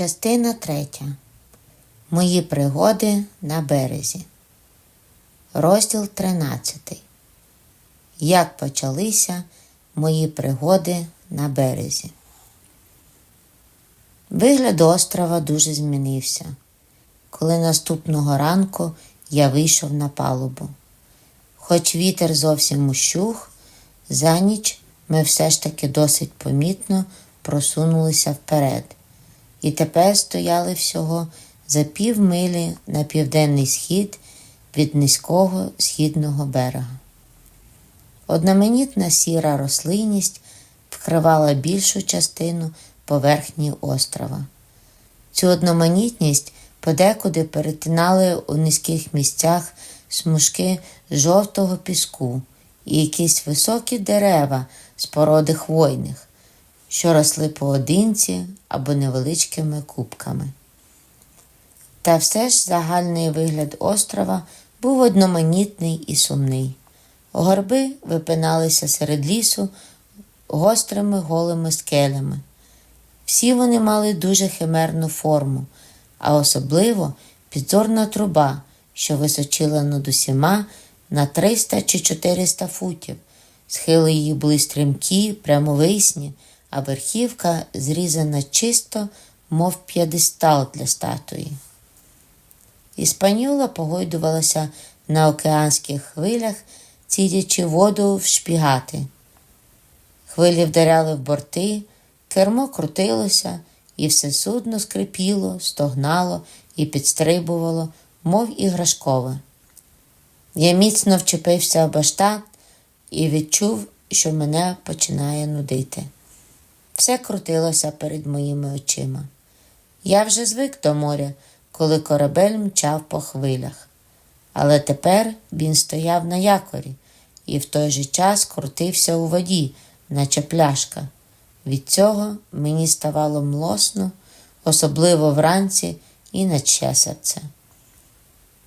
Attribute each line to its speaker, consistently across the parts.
Speaker 1: Частина третя. Мої пригоди на березі. Розділ 13. Як почалися мої пригоди на березі. Вигляд острова дуже змінився, коли наступного ранку я вийшов на палубу. Хоч вітер зовсім ущух, за ніч ми все ж таки досить помітно просунулися вперед і тепер стояли всього за півмилі на південний схід від низького східного берега. Одноманітна сіра рослинність вкривала більшу частину поверхні острова. Цю одноманітність подекуди перетинали у низьких місцях смужки жовтого піску і якісь високі дерева з породи хвойних, що росли поодинці або невеличкими кубками. Та все ж загальний вигляд острова був одноманітний і сумний. Горби випиналися серед лісу гострими голими скелями. Всі вони мали дуже химерну форму, а особливо підзорна труба, що височила над усіма на 300 чи 400 футів. Схили її були стрімкі, прямовисні, а верхівка зрізана чисто, мов п'єдестал для статуї. Іспанюла погойдувалася на океанських хвилях, цідячи воду в шпігати. Хвилі вдаряли в борти, кермо крутилося, і все судно скрипіло, стогнало і підстрибувало, мов іграшкове. Я міцно вчепився в баштан і відчув, що мене починає нудити. Все крутилося перед моїми очима. Я вже звик до моря, коли корабель мчав по хвилях. Але тепер він стояв на якорі і в той же час крутився у воді, наче пляшка. Від цього мені ставало млосно, особливо вранці і на серце.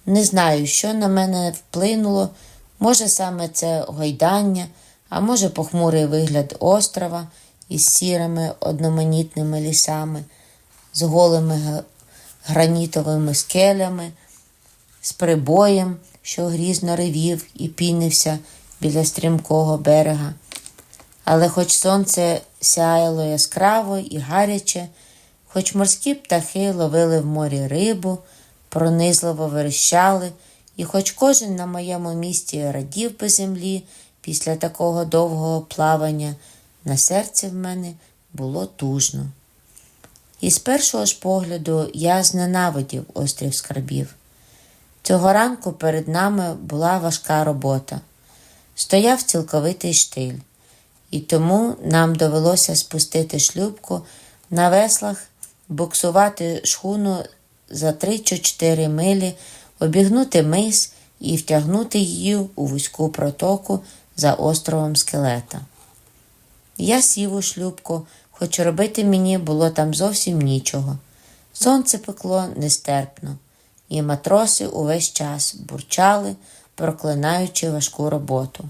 Speaker 1: Не знаю, що на мене вплинуло, може саме це гойдання, а може похмурий вигляд острова із сірими одноманітними лісами, з голими гранітовими скелями, з прибоєм, що грізно ревів і пінився біля стрімкого берега. Але хоч сонце сяяло яскраво і гаряче, хоч морські птахи ловили в морі рибу, пронизливо верещали, і хоч кожен на моєму місці радів по землі після такого довгого плавання, на серці в мене було тужно. І з першого ж погляду я зненавидів острів скарбів. Цього ранку перед нами була важка робота. Стояв цілковитий штиль, і тому нам довелося спустити шлюбку на веслах, буксувати шхуну за 3-4 милі, обігнути мис і втягнути її у вузьку протоку за островом скелета. Я сів у шлюбку, хоч робити мені було там зовсім нічого. Сонце пекло нестерпно, і матроси увесь час бурчали, проклинаючи важку роботу.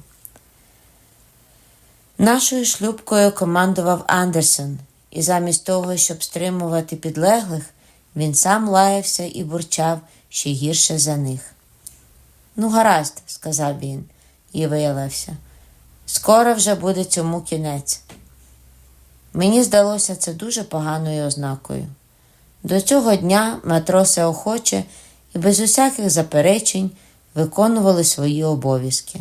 Speaker 1: Нашою шлюбкою командував Андерсон, і замість того, щоб стримувати підлеглих, він сам лаявся і бурчав ще гірше за них. Ну, гаразд, сказав він і виявився. Скоро вже буде цьому кінець. Мені здалося це дуже поганою ознакою. До цього дня матроси охоче і без усяких заперечень виконували свої обов'язки.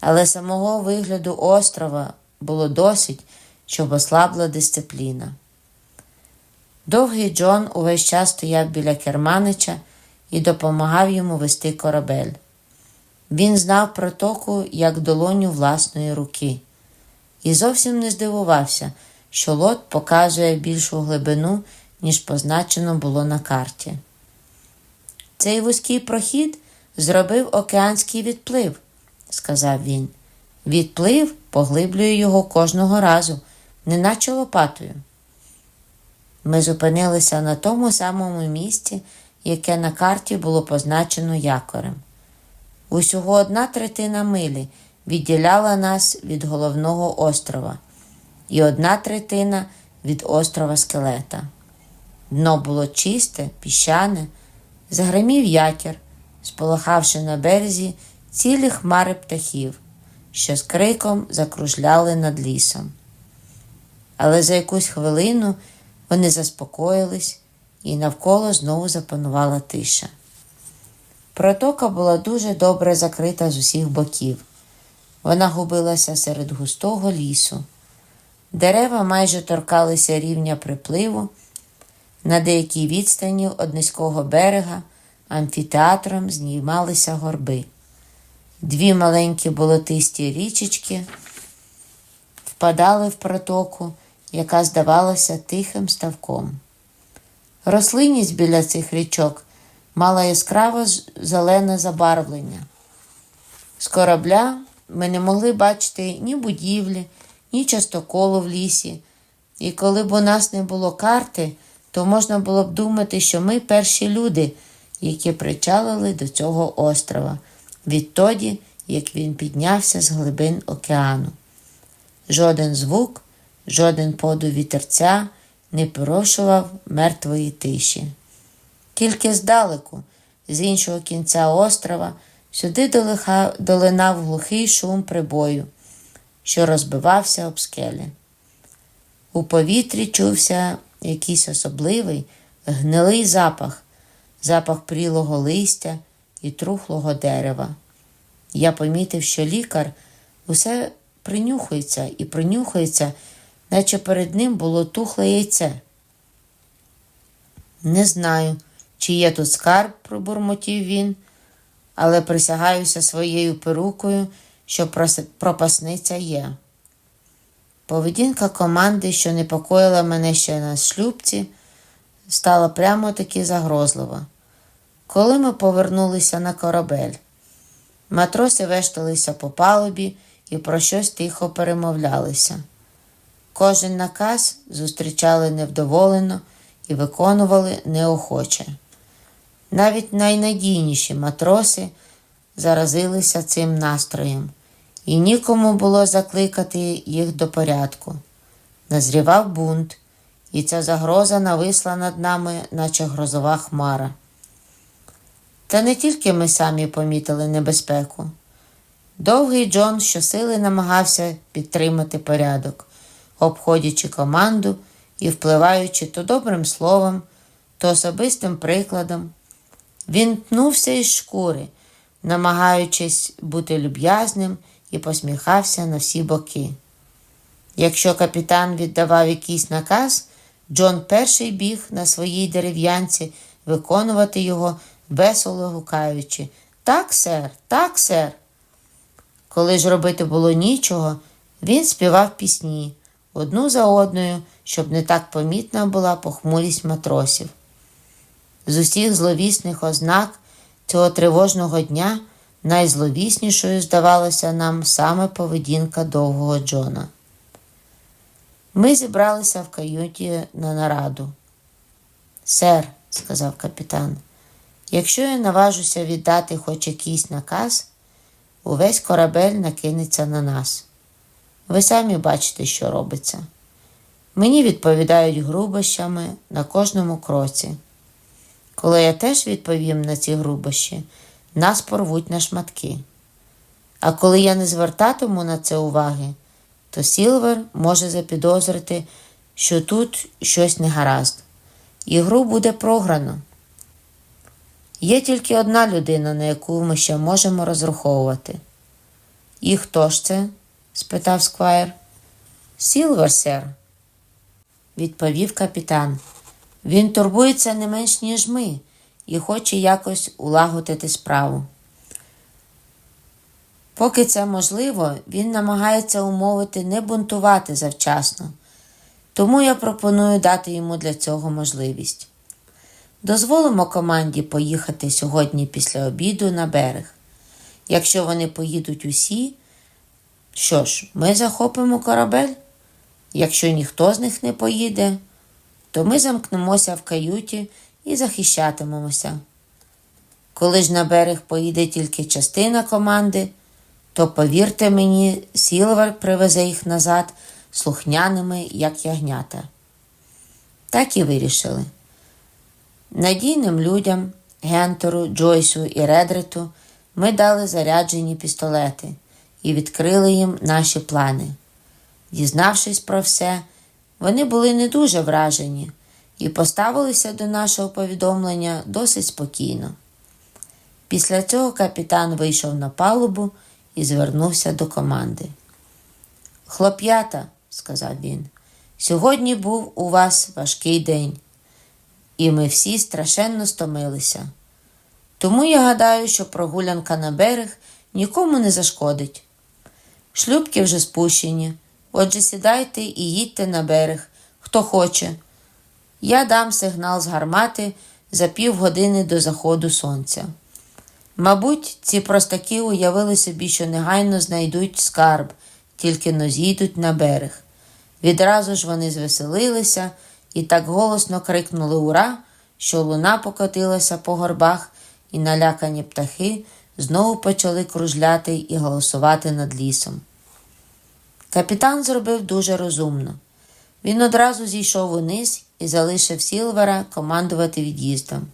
Speaker 1: Але самого вигляду острова було досить, щоб ослабла дисципліна. Довгий Джон увесь час стояв біля керманича і допомагав йому вести корабель. Він знав протоку як долоню власної руки і зовсім не здивувався, що лот показує більшу глибину, ніж позначено було на карті. Цей вузький прохід зробив океанський відплив, сказав він. Відплив поглиблює його кожного разу, неначе лопатою. Ми зупинилися на тому самому місці, яке на карті було позначено якорем. Усього одна третина милі відділяла нас від головного острова, і одна третина від острова Скелета. Дно було чисте, піщане, загримів якір, сполохавши на березі цілі хмари птахів, що з криком закружляли над лісом. Але за якусь хвилину вони заспокоїлись, і навколо знову запанувала тиша. Протока була дуже добре закрита з усіх боків. Вона губилася серед густого лісу. Дерева майже торкалися рівня припливу. На деякій відстані од низького берега амфітеатром знімалися горби. Дві маленькі болотисті річечки впадали в протоку, яка здавалася тихим ставком. Рослинність біля цих річок мала яскраво зелене забарвлення. З корабля ми не могли бачити ні будівлі, ні частоколу в лісі, і коли б у нас не було карти, то можна було б думати, що ми перші люди, які причалили до цього острова, відтоді, як він піднявся з глибин океану. Жоден звук, жоден подув вітерця не порушував мертвої тиші. Тільки здалеку, з іншого кінця острова, сюди долинав глухий шум прибою, що розбивався об скелі. У повітрі чувся якийсь особливий, гнилий запах, запах прілого листя і трухлого дерева. Я помітив, що лікар усе принюхується і принюхується, наче перед ним було тухле яйце. Не знаю, чи є тут скарб, пробурмотів він, але присягаюся своєю перукою, що пропасниця є. Поведінка команди, що непокоїла мене ще на шлюбці, стала прямо таки загрозлива. Коли ми повернулися на корабель, матроси вешталися по палубі і про щось тихо перемовлялися. Кожен наказ зустрічали невдоволено і виконували неохоче. Навіть найнадійніші матроси заразилися цим настроєм, і нікому було закликати їх до порядку. Назрівав бунт, і ця загроза нависла над нами, наче грозова хмара. Та не тільки ми самі помітили небезпеку. Довгий Джон щосили намагався підтримати порядок, обходячи команду і впливаючи то добрим словом, то особистим прикладом. Він пнувся із шкури, намагаючись бути люб'язним і посміхався на всі боки. Якщо капітан віддавав якийсь наказ, Джон перший біг на своїй дерев'янці виконувати його, весело гукаючи Так, сер, так, сер. Коли ж робити було нічого, він співав пісні одну за одною, щоб не так помітна була похмурість матросів. З усіх зловісних ознак цього тривожного дня найзловіснішою здавалася нам саме поведінка довгого Джона. Ми зібралися в каюті на нараду. Сер, сказав капітан, якщо я наважуся віддати хоч якийсь наказ, увесь корабель накинеться на нас. Ви самі бачите, що робиться. Мені відповідають грубощами на кожному кроці. Коли я теж відповім на ці грубощі, нас порвуть на шматки. А коли я не звертатиму на це уваги, то Сілвер може запідозрити, що тут щось не гаразд, і гру буде програно. Є тільки одна людина, на яку ми ще можемо розраховувати. І хто ж це? спитав сквайр. Сілвер, сер, відповів капітан. Він турбується не менш, ніж ми, і хоче якось улагодити справу. Поки це можливо, він намагається умовити не бунтувати завчасно, тому я пропоную дати йому для цього можливість. Дозволимо команді поїхати сьогодні після обіду на берег. Якщо вони поїдуть усі, що ж, ми захопимо корабель. Якщо ніхто з них не поїде, то ми замкнемося в каюті і захищатимемося. Коли ж на берег поїде тільки частина команди, то повірте мені, Сілвер привезе їх назад слухняними, як ягнята. Так і вирішили. Надійним людям Гентору, Джойсу і Редрету ми дали заряджені пістолети і відкрили їм наші плани. Дізнавшись про все, вони були не дуже вражені і поставилися до нашого повідомлення досить спокійно. Після цього капітан вийшов на палубу і звернувся до команди. Хлоп'ята, сказав він, сьогодні був у вас важкий день, і ми всі страшенно стомилися. Тому я гадаю, що прогулянка на берег нікому не зашкодить. Шлюбки вже спущені, отже сідайте і їдьте на берег, хто хоче. Я дам сигнал з гармати за півгодини до заходу сонця. Мабуть, ці простаки уявили собі, що негайно знайдуть скарб, тільки но зійдуть на берег. Відразу ж вони звеселилися і так голосно крикнули Ура, що луна покотилася по горбах, і налякані птахи знову почали кружляти і голосувати над лісом. Капітан зробив дуже розумно. Він одразу зійшов униз і залишив Сілвера командувати від'їздом.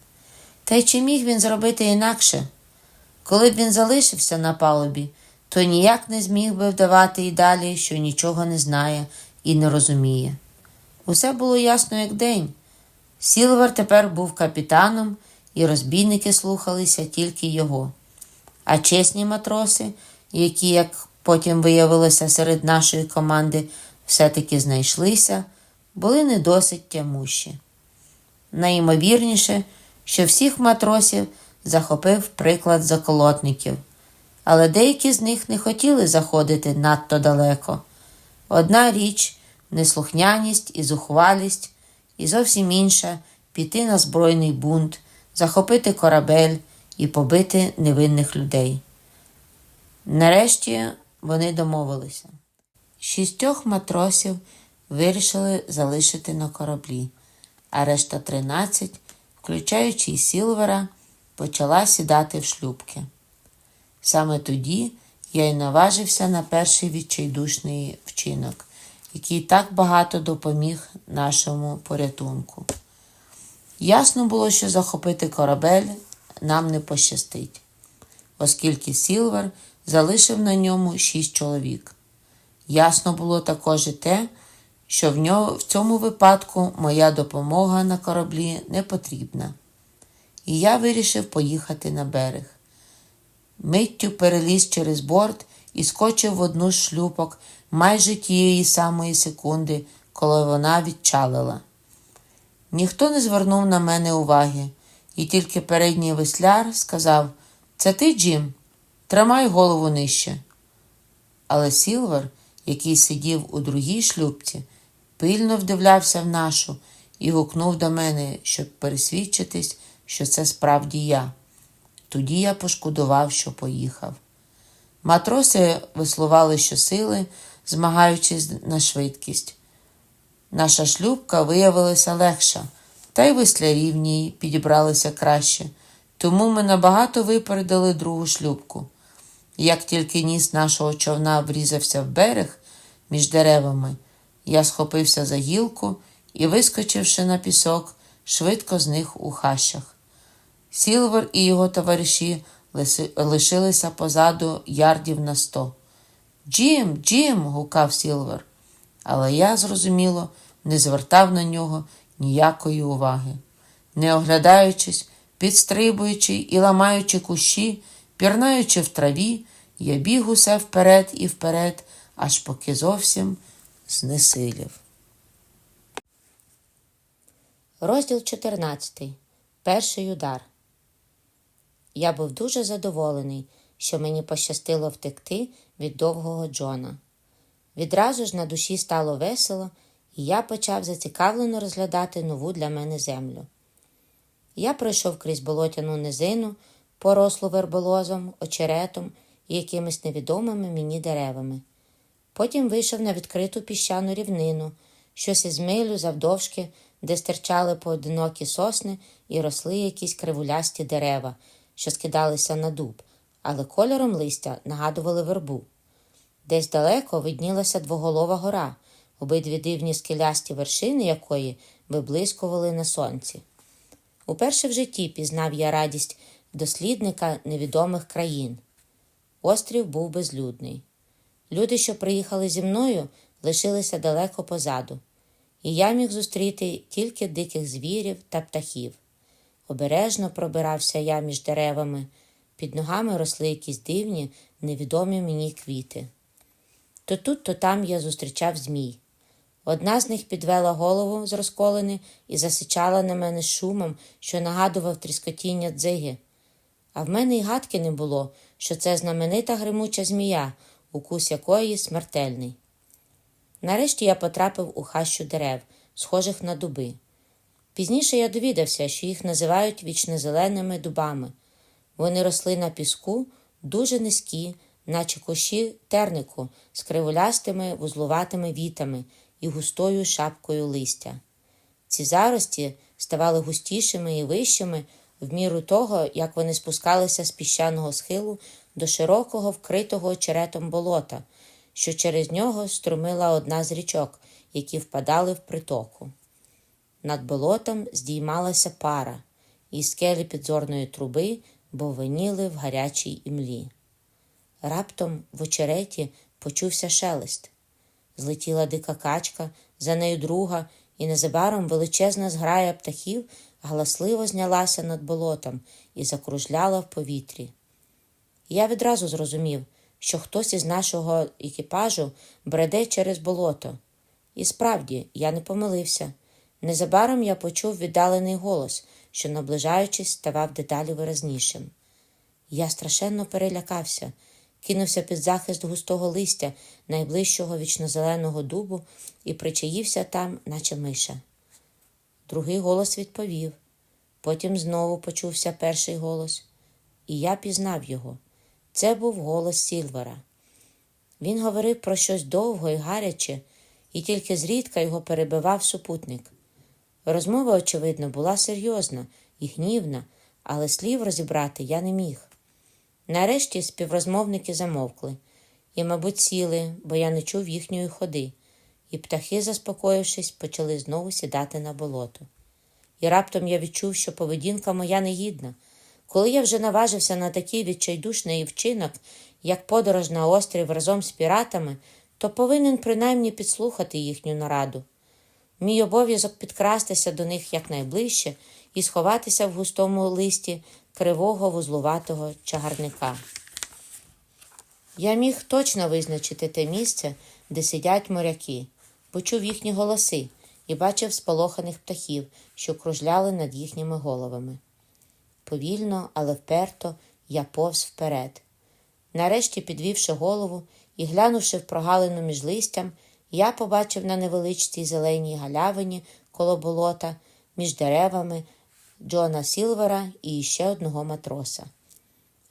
Speaker 1: Та й чи міг він зробити інакше? Коли б він залишився на палубі, то ніяк не зміг би вдавати і далі, що нічого не знає і не розуміє. Усе було ясно, як день. Сілвер тепер був капітаном, і розбійники слухалися тільки його. А чесні матроси, які, як потім виявилося серед нашої команди, все-таки знайшлися, були не досить тямущі. Найімовірніше, що всіх матросів захопив приклад заколотників, але деякі з них не хотіли заходити надто далеко. Одна річ неслухняність і зухвалість, і зовсім інша піти на збройний бунт, захопити корабель і побити невинних людей. Нарешті вони домовилися. Шістьох матросів вирішили залишити на кораблі, а решта тринадцять, включаючи й Сілвера, почала сідати в шлюбки. Саме тоді я й наважився на перший відчайдушний вчинок, який так багато допоміг нашому порятунку. Ясно було, що захопити корабель нам не пощастить, оскільки Сілвер залишив на ньому шість чоловік. Ясно було також і те, що в, нього, в цьому випадку моя допомога на кораблі не потрібна. І я вирішив поїхати на берег. Миттю переліз через борт і скочив в одну з шлюпок майже тієї самої секунди, коли вона відчалила. Ніхто не звернув на мене уваги, і тільки передній весляр сказав: Це ти, Джим? Тримай голову нижче. Але Сілвер, який сидів у другій шлюбці, пильно вдивлявся в нашу і гукнув до мене, щоб пересвідчитись, що це справді я. Тоді я пошкодував, що поїхав. Матроси веслували щосили, змагаючись на швидкість. Наша шлюбка виявилася легша, та й веслярі підібралися краще, тому ми набагато випередили другу шлюбку. Як тільки ніс нашого човна врізався в берег між деревами, я схопився за гілку і, вискочивши на пісок, швидко зник у хащах. Сілвер і його товариші лишилися позаду ярдів на сто. Джим, Джим. гукав Сілвер. Але я, зрозуміло, не звертав на нього ніякої уваги. Не оглядаючись, підстрибуючи і ламаючи кущі, пірнаючи в траві, я біг усе вперед і вперед, аж поки зовсім знесилів. Розділ 14. Перший удар. Я був дуже задоволений, що мені пощастило втекти від довгого Джона. Відразу ж на душі стало весело, і я почав зацікавлено розглядати нову для мене землю. Я пройшов крізь болотяну низину, порослу верболозом, очеретом і якимись невідомими мені деревами. Потім вийшов на відкриту піщану рівнину, щось із милю завдовжки, де стирчали поодинокі сосни і росли якісь кривулясті дерева, що скидалися на дуб, але кольором листя нагадували вербу. Десь далеко виднілася двоголова гора, обидві дивні скелясті вершини якої виблискували на сонці. Уперше в житті пізнав я радість дослідника невідомих країн. Острів був безлюдний. Люди, що приїхали зі мною, лишилися далеко позаду, і я міг зустріти тільки диких звірів та птахів. Обережно пробирався я між деревами, під ногами росли якісь дивні, невідомі мені квіти. То тут, то там я зустрічав змій. Одна з них підвела голову з розколини і засичала на мене шумом, що нагадував тріскотіння дзиги. А в мене й гадки не було, що це знаменита гримуча змія, укус якої смертельний. Нарешті я потрапив у хащу дерев, схожих на дуби. Пізніше я довідався, що їх називають вічнозеленими дубами. Вони росли на піску, дуже низькі, наче кущі тернику, з кривулястими вузлуватими вітами і густою шапкою листя. Ці зарості ставали густішими і вищими в міру того, як вони спускалися з піщаного схилу до широкого вкритого очеретом болота, що через нього струмила одна з річок, які впадали в притоку. Над болотом здіймалася пара, і скелі підзорної труби бовеніли в гарячій імлі. Раптом в очереті почувся шелест. Злетіла дика качка, за нею друга, і незабаром величезна зграя птахів галасливо знялася над болотом і закружляла в повітрі. Я відразу зрозумів, що хтось із нашого екіпажу бреде через болото. І справді, я не помилився. Незабаром я почув віддалений голос, що, наближаючись, ставав дедалі виразнішим. Я страшенно перелякався, кинувся під захист густого листя найближчого вічнозеленого дубу і причаївся там, наче миша. Другий голос відповів. Потім знову почувся перший голос, і я пізнав його. Це був голос Сільвера. Він говорив про щось довго і гаряче, і тільки зрідка його перебивав супутник. Розмова, очевидно, була серйозна і гнівна, але слів розібрати я не міг. Нарешті співрозмовники замовкли і, мабуть, сіли, бо я не чув їхньої ходи, і птахи, заспокоївшись, почали знову сідати на болото. І раптом я відчув, що поведінка моя негідна. Коли я вже наважився на такий відчайдушний вчинок, як подорож на острів разом з піратами, то повинен принаймні підслухати їхню нараду. Мій обов'язок підкрастися до них якнайближче і сховатися в густому листі кривого вузлуватого чагарника. Я міг точно визначити те місце, де сидять моряки, почув їхні голоси і бачив сполоханих птахів, що кружляли над їхніми головами. Повільно, але вперто я повз вперед. Нарешті, підвівши голову і глянувши в прогалину між листям, я побачив на невеличкій зеленій галявині коло болота між деревами Джона Сілвера і ще одного матроса.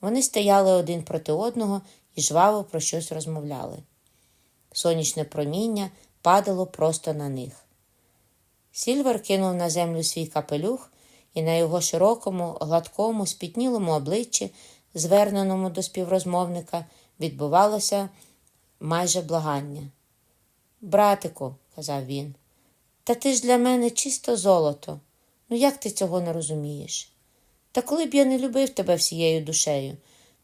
Speaker 1: Вони стояли один проти одного і жваво про щось розмовляли. Сонячне проміння падало просто на них. Сільвер кинув на землю свій капелюх, і на його широкому, гладкому, спітнілому обличчі, зверненому до співрозмовника, відбувалося майже благання. Братику, казав він, та ти ж для мене чисто золото. Ну як ти цього не розумієш? Та коли б я не любив тебе всією душею,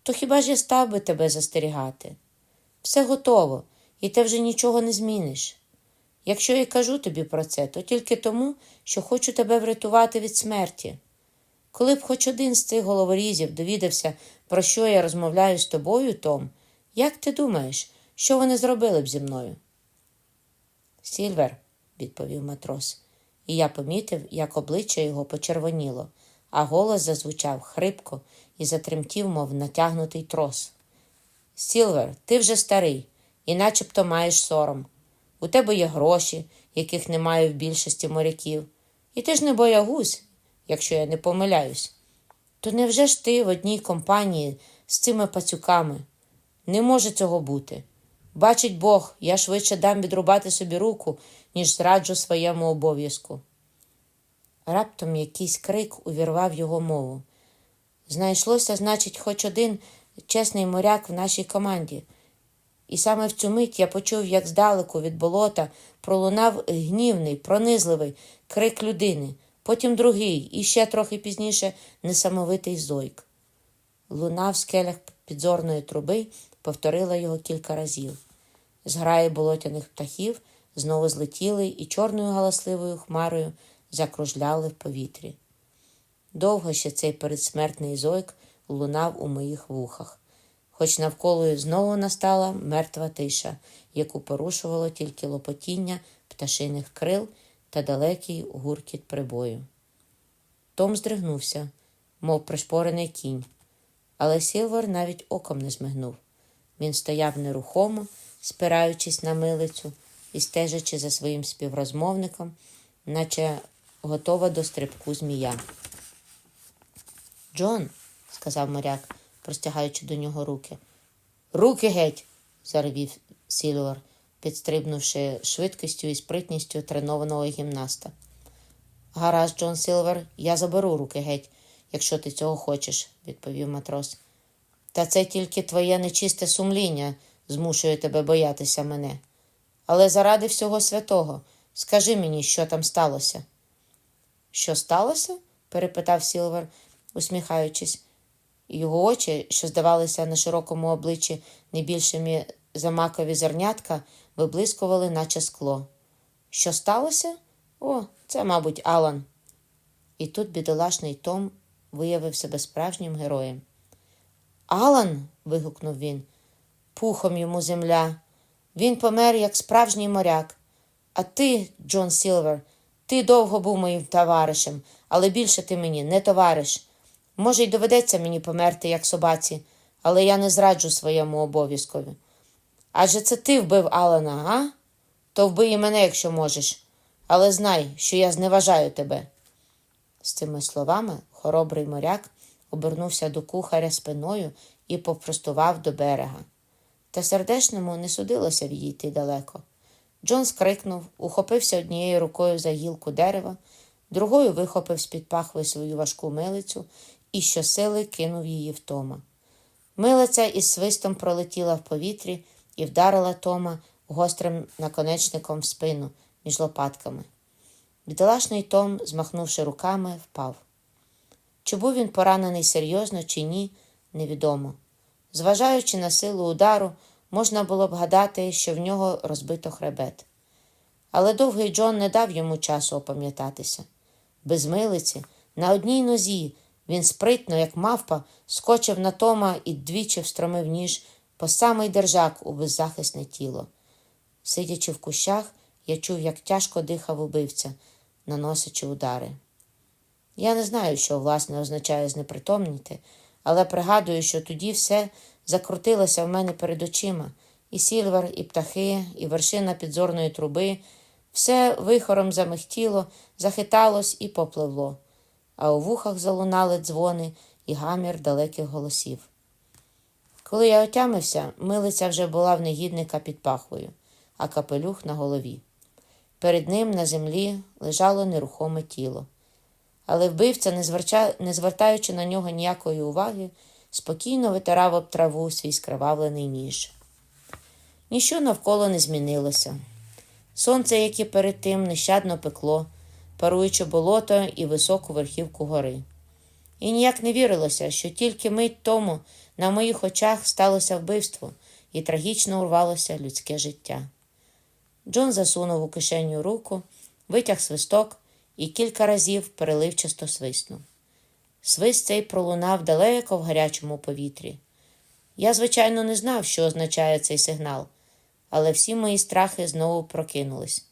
Speaker 1: то хіба ж я став би тебе застерігати? Все готово, і ти вже нічого не зміниш. Якщо я кажу тобі про це, то тільки тому, що хочу тебе врятувати від смерті. Коли б хоч один з цих головорізів довідався, про що я розмовляю з тобою, Том, як ти думаєш, що вони зробили б зі мною? Сільвер, відповів матрос, і я помітив, як обличчя його почервоніло, а голос зазвучав хрипко і затремтів, мов натягнутий трос. Сілвер, ти вже старий, і начебто маєш сором. У тебе є гроші, яких немає в більшості моряків, і ти ж не боягуз, якщо я не помиляюсь. То невже ж ти в одній компанії з цими пацюками? Не може цього бути. Бачить Бог, я швидше дам відрубати собі руку, ніж зраджу своєму обов'язку. Раптом якийсь крик увірвав його мову. Знайшлося, значить, хоч один чесний моряк в нашій команді. І саме в цю мить я почув, як здалеку від болота пролунав гнівний, пронизливий крик людини, потім другий, і ще трохи пізніше несамовитий зойк. Луна в скелях підзорної труби повторила його кілька разів. Зграї болотяних птахів знову злетіли і чорною галасливою хмарою закружляли в повітрі. Довго ще цей передсмертний зойк лунав у моїх вухах, хоч навколо знову настала мертва тиша, яку порушувало тільки лопотіння пташиних крил та далекий гуркіт прибою. Том здригнувся, мов пришпорений кінь, але Сілвер навіть оком не змигнув. Він стояв нерухомо, спираючись на милицю і стежачи за своїм співрозмовником, наче готова до стрибку змія. Джон, сказав моряк, простягаючи до нього руки. Руки геть. заревів Сільвер, підстрибнувши швидкістю і спритністю тренованого гімнаста. Гаразд, Джон Сілвер, я заберу руки геть, якщо ти цього хочеш, відповів матрос. Та це тільки твоє нечисте сумління змушує тебе боятися мене. Але заради всього святого, скажи мені, що там сталося. Що сталося? перепитав Сілвер, усміхаючись. Його очі, що здавалися на широкому обличчі не більшими за макові зернятка, виблискували, наче скло. Що сталося? О, це, мабуть, Алан. І тут бідолашний Том виявив себе справжнім героєм. Алан. вигукнув він, пухом йому земля. Він помер як справжній моряк. А ти, Джон Сілвер, ти довго був моїм товаришем, але більше ти мені не товариш. Може, й доведеться мені померти, як собаці, але я не зраджу своєму обов'язкові. Адже це ти вбив Алана, а? То вбий і мене, якщо можеш, але знай, що я зневажаю тебе. З цими словами хоробрий моряк обернувся до кухаря спиною і попростував до берега. Та сердешному не судилося відійти далеко. Джон скрикнув, ухопився однією рукою за гілку дерева, другою вихопив з-під пахви свою важку милицю і щосили кинув її в Тома. Милиця із свистом пролетіла в повітрі і вдарила Тома гострим наконечником в спину між лопатками. Бідолашний Том, змахнувши руками, впав. Чи був він поранений серйозно, чи ні, невідомо. Зважаючи на силу удару, можна було б гадати, що в нього розбито хребет. Але довгий Джон не дав йому часу опам'ятатися. Без милиці, на одній нозі, він спритно, як мавпа, скочив на Тома і двічі встромив ніж по самий держак у беззахисне тіло. Сидячи в кущах, я чув, як тяжко дихав убивця, наносячи удари. Я не знаю, що власне означає знепритомніти, але пригадую, що тоді все закрутилося в мене перед очима, і сільвер, і птахи, і вершина підзорної труби, все вихором замихтіло, захиталось і попливло, а у вухах залунали дзвони і гамір далеких голосів. Коли я отямився, милиця вже була в негідника під пахвою, а капелюх на голові. Перед ним на землі лежало нерухоме тіло. Але вбивця, не, зверча... не звертаючи на нього ніякої уваги, спокійно витирав об траву свій скривавлений ніж. Ніщо навколо не змінилося. Сонце, як і перед тим, нещадно пекло, паруючи болото і високу верхівку гори. І ніяк не вірилося, що тільки мить тому на моїх очах сталося вбивство і трагічно урвалося людське життя. Джон засунув у кишеню руку, витяг свисток і кілька разів переливчасто свиснув. Свист цей пролунав далеко в гарячому повітрі. Я, звичайно, не знав, що означає цей сигнал, але всі мої страхи знову прокинулись.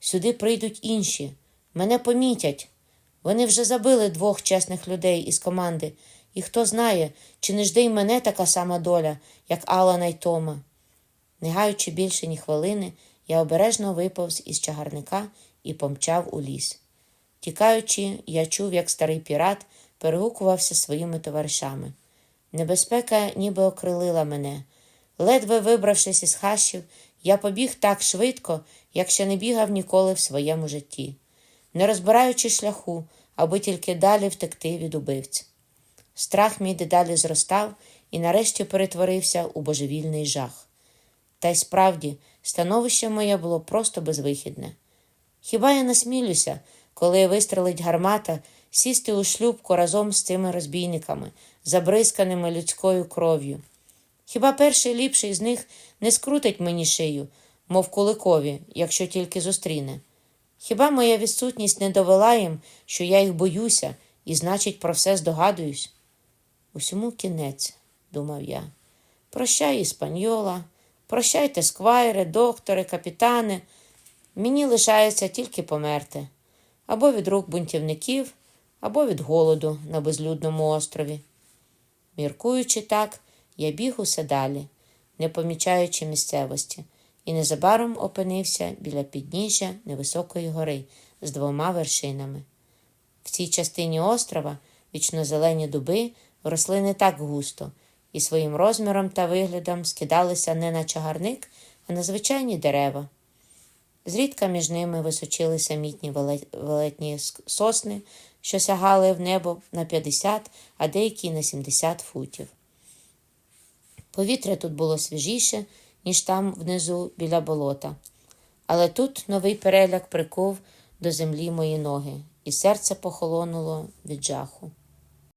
Speaker 1: Сюди прийдуть інші, мене помітять. Вони вже забили двох чесних людей із команди, і хто знає, чи не жде й мене така сама доля, як Алана й Тома. Не гаючи більше ні хвилини, я обережно виповз із чагарника і помчав у ліс. Тікаючи, я чув, як старий пірат перегукувався своїми товаришами. Небезпека ніби окрилила мене. Ледве вибравшись із хащів, я побіг так швидко, як ще не бігав ніколи в своєму житті, не розбираючи шляху, аби тільки далі втекти від убивць. Страх мій дедалі зростав і нарешті перетворився у божевільний жах. Та й справді, становище моє було просто безвихідне. Хіба я насмілюся, коли вистрелить гармата, сісти у шлюбку разом з цими розбійниками, забризканими людською кров'ю. Хіба перший ліпший з них не скрутить мені шию, мов куликові, якщо тільки зустріне? Хіба моя відсутність не довела їм, що я їх боюся і, значить, про все здогадуюсь? Усьому кінець, думав я. Прощай, іспаньола, прощайте, сквайре, доктори, капітани. Мені лишається тільки померти або від рук бунтівників, або від голоду на безлюдному острові. Міркуючи так, я біг усе далі, не помічаючи місцевості, і незабаром опинився біля підніжжя невисокої гори з двома вершинами. В цій частині острова вічнозелені дуби росли не так густо і своїм розміром та виглядом скидалися не на чагарник, а на звичайні дерева. Зрідка між ними височилися мітні веле- велетні сосни, що сягали в небо на 50, а деякі на 70 футів. Повітря тут було свіжіше, ніж там внизу біля болота. Але тут новий переляк прикув до землі мої ноги, і серце похолонуло від жаху.